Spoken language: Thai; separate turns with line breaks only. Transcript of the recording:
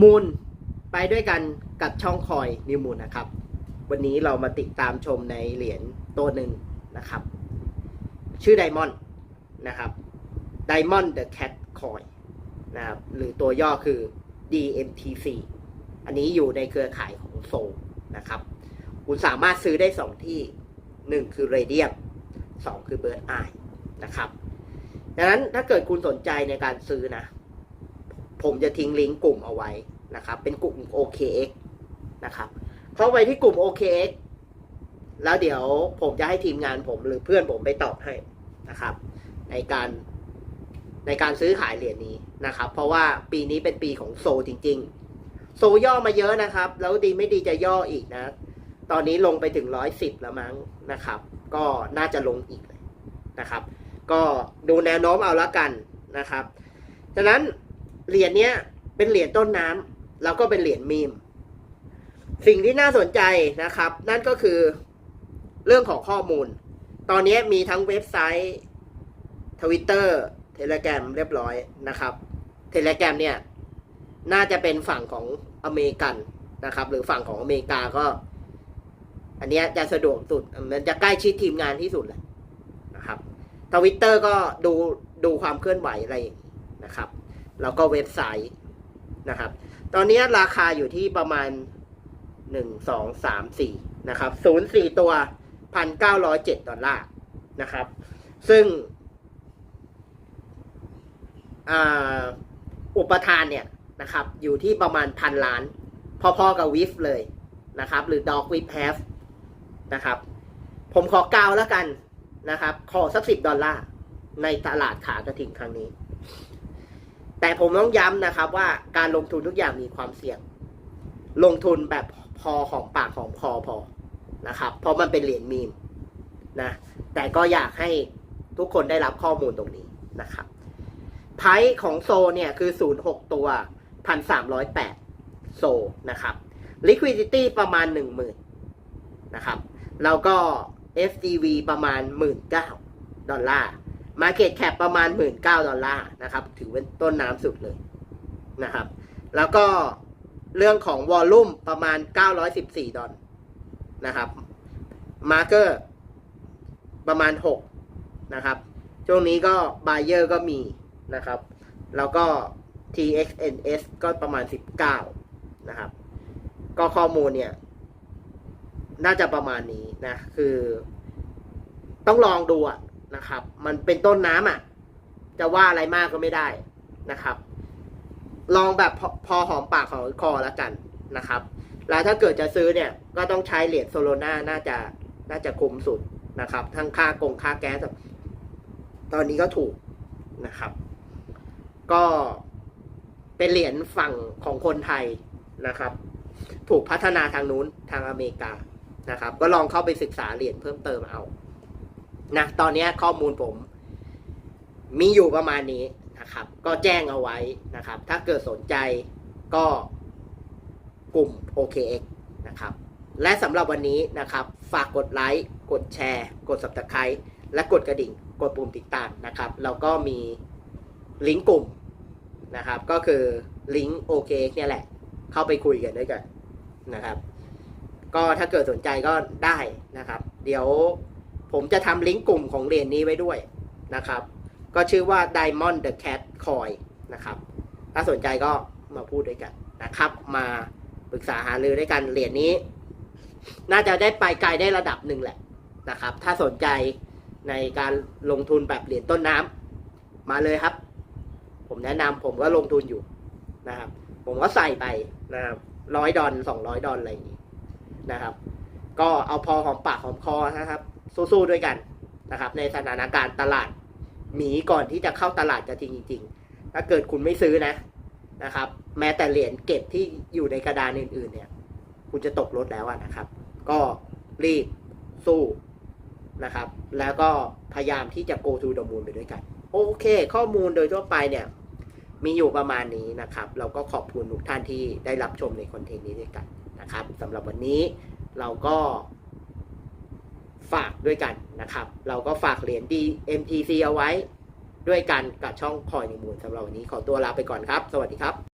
มูลไปด้วยกันกับช่องคอยนิวมูลนะครับ วันนี้เรามาติดตามชมในเหรียญตัวหนึ่งนะครับ ชื่อไดมอนด์นะครับ Diamond the Cat Coin นะครับหรือตัวย่อคือ DMTC อันนี้อยู่ในเครือข่ายของโซลนะครับ คุณสามารถซื้อได้ 2 ที่ 1 คือ Radium 2คือ Bird Eye นะครับดังนั้นถ้าเกิดคุณสนใจในการซื้อนะ ผมจะทิ้งลิงก์กลุ่มเอาไว้นะครับ เป็นกลุ่ม OKX นะครับ เข้าไปที่กลุ่ม OKX แล้วเดี๋ยวผมจะให้ทีมงานผมหรือเพื่อนผมไปตอบให้นะครับ ในการในการซื้อขายเหรียญนี้นะครับ เพราะว่าปีนี้เป็นปีของโซจริง ๆ โซย่อมาเยอะนะครับ แล้วดีไม่ดีจะย่ออีกนะ ตอนนี้ลงไปถึงร้อยสิบแล้วมั้งนะครับ ก็น่าจะลงอีกนะครับ ก็ดูแนวโน้มเอาละกันนะครับ ฉะนั้น เหรียญเนี้ยเป็นเหรียญต้นน้ำแล้วก็เป็นเหรียญมีม สิ่งที่น่าสนใจนะครับ นั่นก็คือเรื่องของข้อมูล ตอนนี้มีทั้งเว็บไซต์ทวิตเตอร์เทเลแกรมเรียบร้อยนะครับเทเลแกรมเนี่ย น่าจะเป็นฝั่งของอเมริกันนะครับ หรือฝั่งของอเมริกาก็ อันนี้จะสะดวกสุด มันจะใกล้ชิดทีมงานที่สุดเลยนะครับทวิตเตอร์ก็ดูดูความเคลื่อนไหวอะไรนะครับ แล้วก็เว็บไซต์นะครับ ตอนนี้ราคาอยู่ที่ประมาณหนึ่งสองสามสี่นะครับศูนย์สี่ตัวพันเก้าร้อยเจ็ดดอลลาร์นะครับ ซึ่งอุปทานเนี่ยนะครับ อยู่ที่ประมาณพันล้าน พอๆกับวิฟเลยนะครับ หรือดอกวิฟแฮฟนะครับ ผมขอกาวแล้วกันนะครับ ขอสักสิบดอลลาร์ในตลาดขากระถิ่งครั้งนี้ แต่ผมต้องย้ำนะครับว่าการลงทุนทุกอย่างมีความเสี่ยง ลงทุนแบบพอของปากของคอพอนะครับ เพราะมันเป็นเหรียญมีมนะ แต่ก็อยากให้ทุกคนได้รับข้อมูลตรงนี้นะครับไพร์ของโซเนี่ยคือ 06 ตัว 1,308 โซนะครับ liquidity ประมาณ 10,000นะครับ แล้วก็ FDV ประมาณ 19,000 ดอลลาร์ Market Cap ประมาณ 19,000ดอลลาร์นะครับ ถือเป็นต้นน้ำสุดเลยนะครับ แล้วก็เรื่องของวอลลุ่มประมาณ 914 ดอลนะครับ Marker ประมาณ 6 นะครับ ช่วงนี้ก็ Buyer ก็มีนะครับ แล้วก็ TXNS ก็ประมาณ 19 นะครับ ก็ข้อมูลเนี่ย น่าจะประมาณนี้นะ คือ ต้องลองดูอะ นะครับ มันเป็นต้นน้ำอะจะว่าอะไรมากก็ไม่ได้นะครับ ลองแบบพอพอหอมปากหอมคอแล้วกันนะครับ แล้วถ้าเกิดจะซื้อเนี่ย ก็ต้องใช้เหรียญโซโลนาน่าจะน่าจะคุ้มสุดนะครับ ทั้งค่ากงค่าแก๊ส ตอนนี้ก็ถูกนะครับ ก็เป็นเหรียญฝั่งของคนไทยนะครับ ถูกพัฒนาทางนู้นทางอเมริกานะครับ ก็ลองเข้าไปศึกษาเหรียญเพิ่มเติมเอา นะตอนนี้ข้อมูลผม มีอยู่ประมาณนี้นะครับ ก็แจ้งเอาไว้นะครับ ถ้าเกิดสนใจก็กลุ่ม OKX นะครับ และสำหรับวันนี้นะครับ ฝากกดไลค์กดแชร์ กด subscribe และกดกระดิ่ง กดปุ่มติดตามนะครับแล้วก็มีลิงก์กลุ่มนะครับ ก็คือลิงก์ OKX เนี่ยแหละ เข้าไปคุยกันด้วยกันนะครับ ก็ถ้าเกิดสนใจก็ได้นะครับ เดี๋ยว ผมจะทำลิงก์กลุ่มของเหรียญนี้ไว้ด้วยนะครับ ก็ชื่อว่า Diamond the Cat Coin นะครับ ถ้าสนใจก็มาพูดด้วยกันนะครับ มาปรึกษาหารือด้วยกันเหรียญนี้ น่าจะได้ไปไกลได้ระดับหนึ่งแหละนะครับ ถ้าสนใจในการลงทุนแบบเหรียญต้นน้ำมาเลยครับ ผมแนะนำผมก็ลงทุนอยู่นะครับ ผมก็ใส่ไปนะครับร้อยดอลสองร้อยดอลอะไรอย่างนี้นะครับ ก็เอาพอหอมปากหอมคอนะครับ สู้ๆด้วยกันนะครับ ในสถานการณ์ตลาดหมีก่อนที่จะเข้าตลาดจะจริงจริงๆ ถ้าเกิดคุณไม่ซื้อนะนะครับ แม้แต่เหรียญเก็บที่อยู่ในกระดานอื่น ๆ เนี่ย คุณจะตกรถแล้วนะครับ ก็รีบสู้นะครับ แล้วก็พยายามที่จะ go to the moon ไปด้วยกัน โอเค ข้อมูลโดยทั่วไปเนี่ย มีอยู่ประมาณนี้นะครับ เราก็ขอบคุณทุกท่านที่ได้รับชมในคอนเทนต์นี้ด้วยกันนะครับสำหรับวันนี้เราก็ ฝากด้วยกันนะครับ เราก็ฝากเหรียญ DMTC เอาไว้ด้วยกันกับช่องคอยในมูลสำหรับวันนี้ขอตัวลาไปก่อนครับ สวัสดีครับ